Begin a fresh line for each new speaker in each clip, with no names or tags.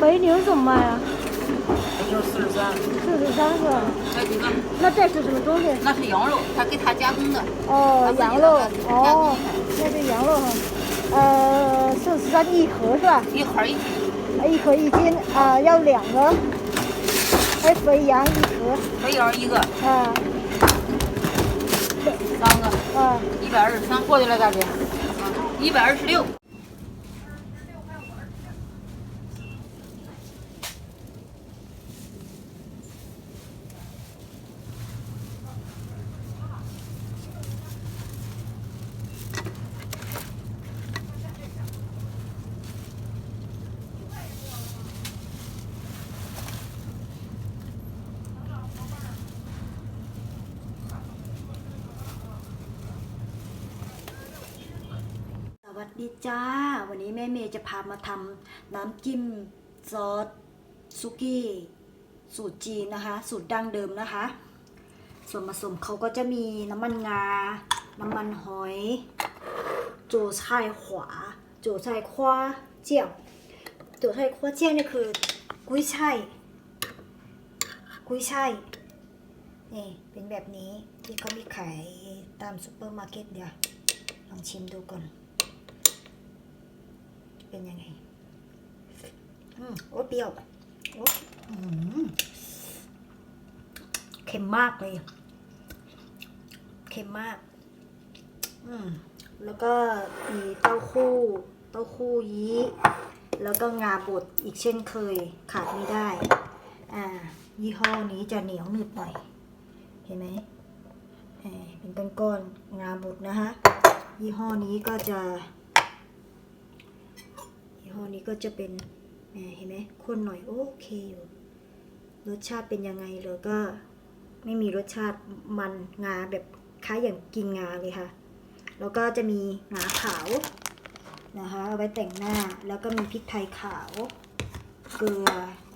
肥牛怎么卖啊？
也就四十三。
四十三是吧？
还有这个，
那这是什么东西？
那是羊肉，他给他加工的。
哦，羊肉哦，那是羊肉哈。呃，四十三一盒是吧？
一盒一斤，
一盒一斤啊、要两个。哎，肥羊一盒
肥羊一个，
啊
三个，
啊。
一百二十三。过去了，大姐。一百二十六。
ดีจ้า วันนี้แม่เมย์จะพามาทำน้ำจิ้มซอสซุกี้สูตรจีนนะคะ สูตรดั้งเดิมนะคะ ส่วนผสมเขาก็จะมีน้ำมันงา น้ำมันหอย โจไช่ขวา โจไช่คว้าเจียวโจไช่คว้าเจียวนี่คือกุ้ยช่ายกุ้ยช่ายนี่เป็นแบบนี้ที่เขามีขายตามซูเปอร์มาร์เก็ตเดี๋ยวลองชิมดูก่อน เป็นยังไง อืมโอ้เปรี้ยวโอ้อืมเค็มมากเลย เค็มมาก อืม แล้วก็มีเต้าหู้ เต้าหู้ยี้ แล้วก็งาบดอีกเช่นเคย ขาดไม่ได้ อ่า ยี่ห้อนี้จะเหนียวหนึบหน่อย เห็นไหมเอ่อเป็นก้อนๆงาบดนะคะยี่ห้อนี้ก็จะยี่ ห้อนี้ก็จะเป็นแหมเห็นไหมข้นหน่อยโอเคอยู่รสชาติเป็นยังไงเลยก็ไม่มีรสชาติมันงาแบบคล้ายอย่างกินงาเลยค่ะ แล้วก็จะมีงาขาวนะคะเอาไว้แต่งหน้าแล้วก็มีพริกไทยขาว เกลือ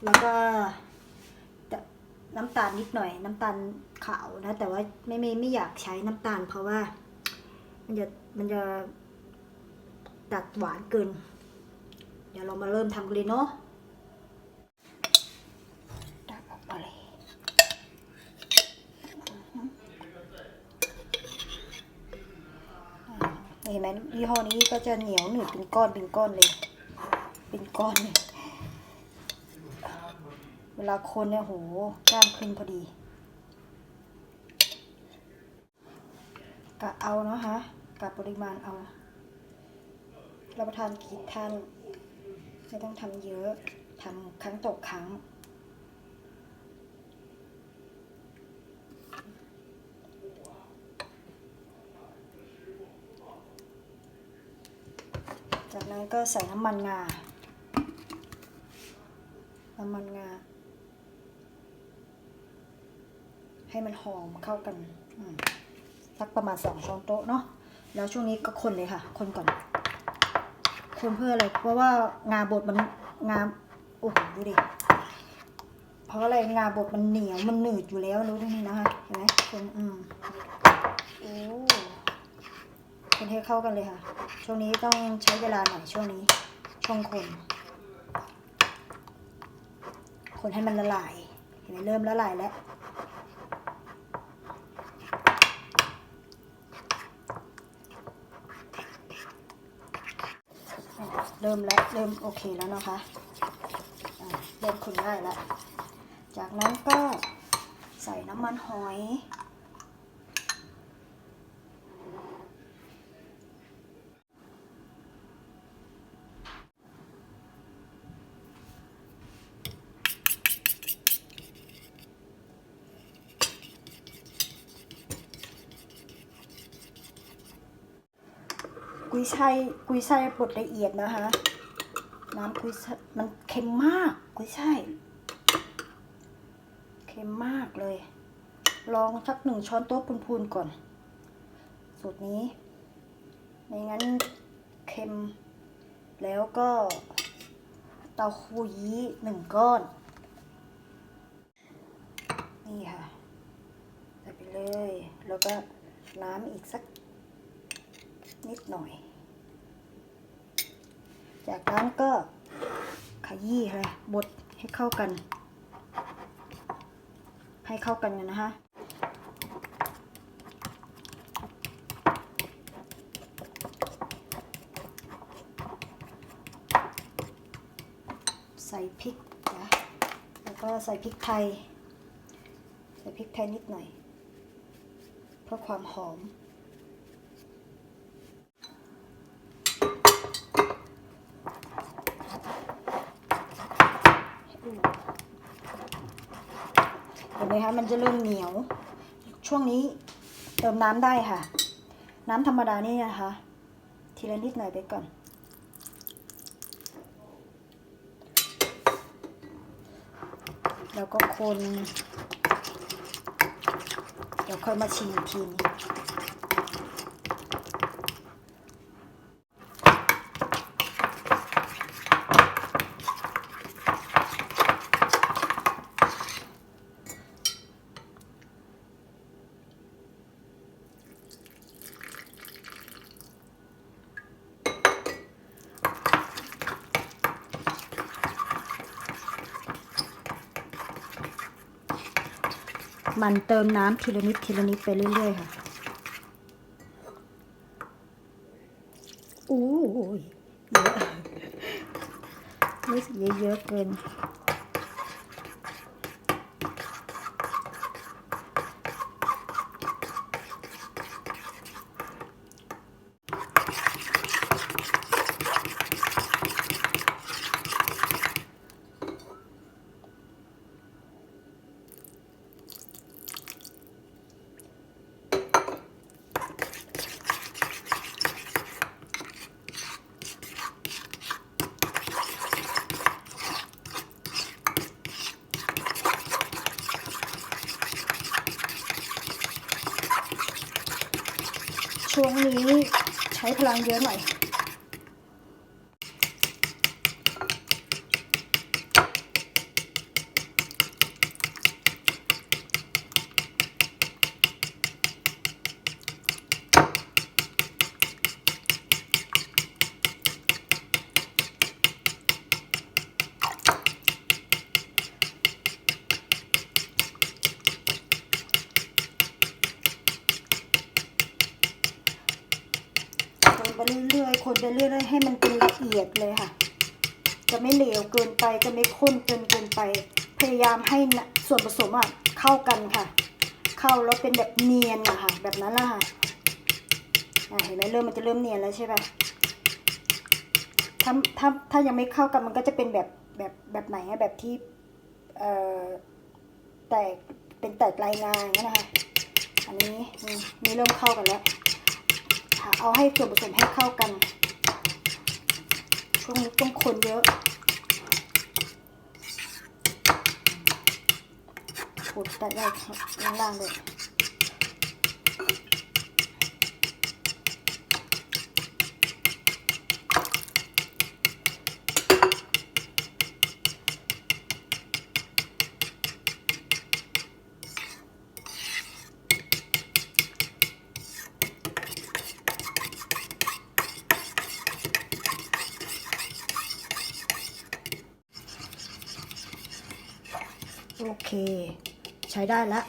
แล้วก็น้ำตาลนิดหน่อย น้ำตาลขาวนะ แต่ว่าไม่ไม่ไม่อยากใช้น้ำตาลเพราะว่า มันจะมันจะตัดหวานเกิน ดี๋ยวเรามาเริ่มทำกันเลยเนาะตักออกมาเลยเห็นไหมยี่ห้อนี้ก็จะเหนียวหนืดเป็นก้อนเป็นก้อนเลย เป็นก้อนเลยเวลาคนเนี่ยโหกล้ามขึ้นพอดีกะเอาเนาะฮะกะปริมาณเอารับประทานกี่ท่าน ไม่ต้องทำเยอะทำครั้งต่อครั้ง จากนั้นก็ใส่น้ำมันงา น้ำมันงา ให้มันหอมเข้ากันสักประมาณสองช้อนโต๊ะเนาะ แล้วช่วงนี้ก็คนเลยค่ะ คนก่อน คนเพื่ออะไร เพราะว่างาบดมันงาโอ้โหดูดิ เพราะอะไรงาบดมันเหนียวมันหนืดอยู่แล้วรู้ตรงนี้นะคะ เห็นไหมคนอืมโอ้คนให้เข้ากันเลยค่ะ ช่วงนี้ต้องใช้เวลาหน่อยช่วงนี้ช่วงคน คนให้มันละลาย เห็นไหมเริ่มละลายแล้ว เริ่มแล้วเริ่มโอเคแล้วนะคะเริ่มคนได้แล้ว จากนั้นก็ใส่น้ำมันหอย กุยช่ายกุยช่ายบดละเอียดนะคะ น้ำกุยช่ายมันเค็มมากกุยช่ายเค็มมากเลย ลองสักหนึ่งช้อนโต๊ะพูนๆก่อน สูตรนี้ ไม่งั้นเค็ม แล้วก็เต้าหู้ยี้หนึ่งก้อน นี่ค่ะใส่ไปเลย แล้วก็น้ำอีกสักนิดหน่อย จากนั้นก็ขยี้ค่ะบดให้เข้ากัน ให้เข้ากันกันนะคะใส่พริกนะ แล้วก็ใส่พริกไทย ใส่พริกไทยนิดหน่อย เพื่อความหอม นไหมคะมันจะเริ่มเหนียว ช่วงนี้เติมน้ำได้ค่ะ น้ำธรรมดานี่นะคะ ทีละนิดหน่อยไปก่อน แล้วก็คน เดี๋ยวค่อยมาชิมอีกทีนึง มันเติมน้ำทีละนิดทีละนิดไปเรื่อย ๆ ค่ะอู้ยเยอะรู้สึกเยอะเกิน ช่วงนี้ใช้พลังเยอะหน่อย คนไปเรื่อยๆ คนไปเรื่อยๆให้มันเป็นละเอียดเลยค่ะ จะไม่เหลวเกินไปจะไม่ข้นเกินเกินไป พยายามให้ส่วนผสมอะเข้ากันค่ะ เข้าแล้วเป็นแบบเนียนอะค่ะ แบบนั้นละค่ะเห็นไหมเริ่มมันจะเริ่มเนียนแล้วใช่ปะถ้าถ้าถ้ายังไม่เข้ากันมันก็จะเป็นแบบแบบแบบไหนอะแบบที่เอ่อแตกเป็นแตกลายงาอย่างเงี้นะคะ อันนี้นี่เริ่มเข้ากันแล้ว ค่ะ เอาให้ส่วนผสมให้เข้ากัน ช่วงนี้ต้องคนเยอะขุดแต่ได้ข้างล่างเลย โอเค ใช้ได้แล้ว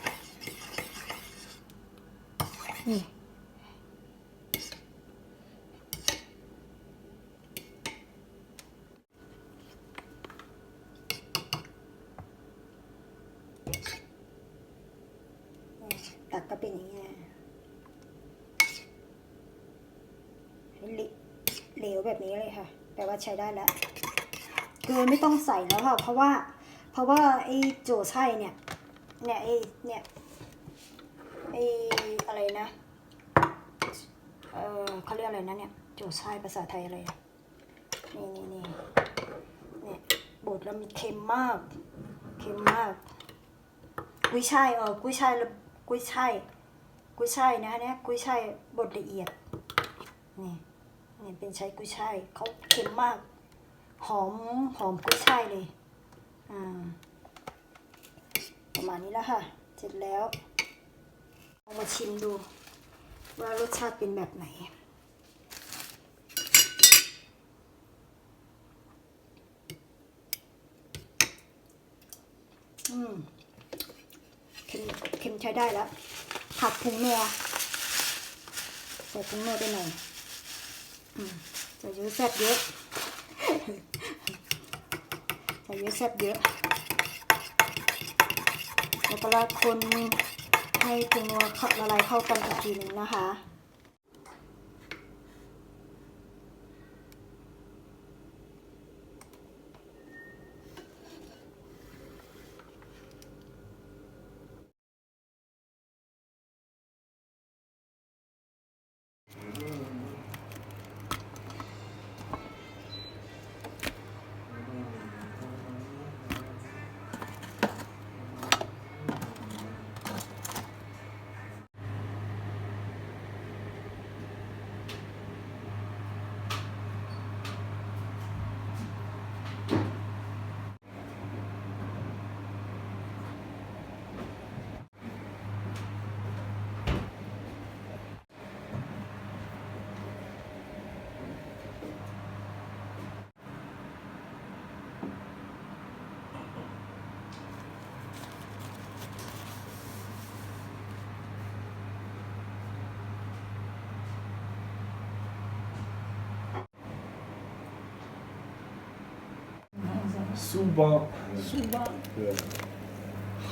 นี่ตักก็เป็นอย่างเงี้ยเหลเหลวแบบนี้เลยค่ะ แปลว่าใช้ได้แล้ว เกินไม่ต้องใส่แล้วค่ะ เพราะว่า ราะว่าไอ้โจไส้เนี่ย เนี่ยไอ้เนี่ยไอ้อะไรนะ เออเขาเรียกอะไรนะเนี่ย โจไส้ภาษาไทยอะไรนี่นี่นี่เนี่ยบดแล้วมันเค็มมาก เค็มมาก กุ้ยช่ายเออกุ้ยช่ายแล้วกุ้ยช่ายกุ้ยช่ายนะเนี่ยกุ้ยช่ายบดละเอียด นี่นี่เป็นใช้กุ้ยช่ายเขาเค็มมาก หอมหอมกุ้ยช่ายเลย ประมาณนี้แล้วค่ะ เสร็จแล้วเอามาชิมดู ว่ารสชาติเป็นแบบไหน อืมเค็มเค็มใช้ได้แล้วผักพุงเนื้อใส่พุงเนื้อไปหน่อย อืมจะเยอะแซ่บเยอะ ใส่เยอะแซ่บเยอะแล้วก็ลากคนให้ตัวนัวข้าละลายเข้ากันอีกทีหนึ่งนะคะ
苏帮，
苏帮
对，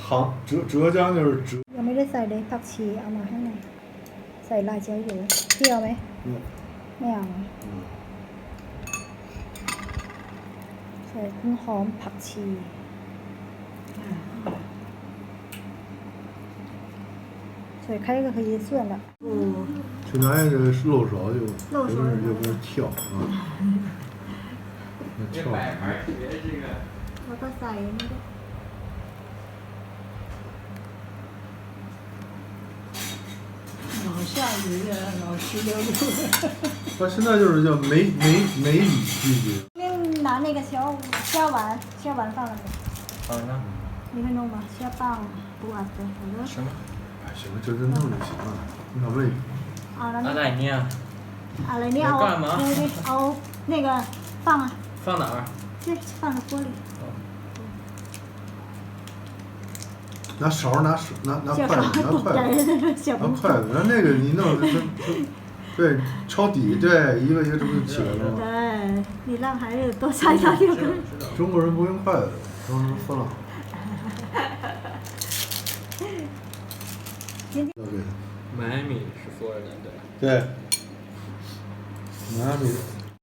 杭浙浙江就是浙，
ยังไม่ได้ใส่เลยผักชีเอามาให้หน่อยใส่ลายเจียวอยู่เปรี้ยวไหม
嗯
ไม่เอา
嗯，
ใส่ต้นหอมผักชีใส่ไข่ก็可以算了哦
去拿这个漏勺就
漏勺
就跟就跟那跳啊， 那跳，
แล้วก็ใส่นี่ด้วย
老下雨了，老湿溜溜的。
它现在就是叫梅梅梅雨季节，
那拿那个小虾丸，虾丸放了没？
好呢？
你会弄吗？虾棒不啊？对，好的。
什么？
哎，行了，就这弄就行了，你想喂，
好了，那
阿奶你啊，
อะไรเนี่ยเอา
เดี๋ยวก่อนมา
เอาเอา那个放啊，
放哪儿？
对，放在锅里。
拿勺拿手拿拿
小
筷子拿
勺
筷子。拿筷子，然后那个你弄这这，对，抄底，对，一个一个这不就起来了吗？
对，你让孩子多擦一擦就可以。
知道。
中国人不用筷子，都是放了。对
迈阿密是佛罗里达。
对，迈阿密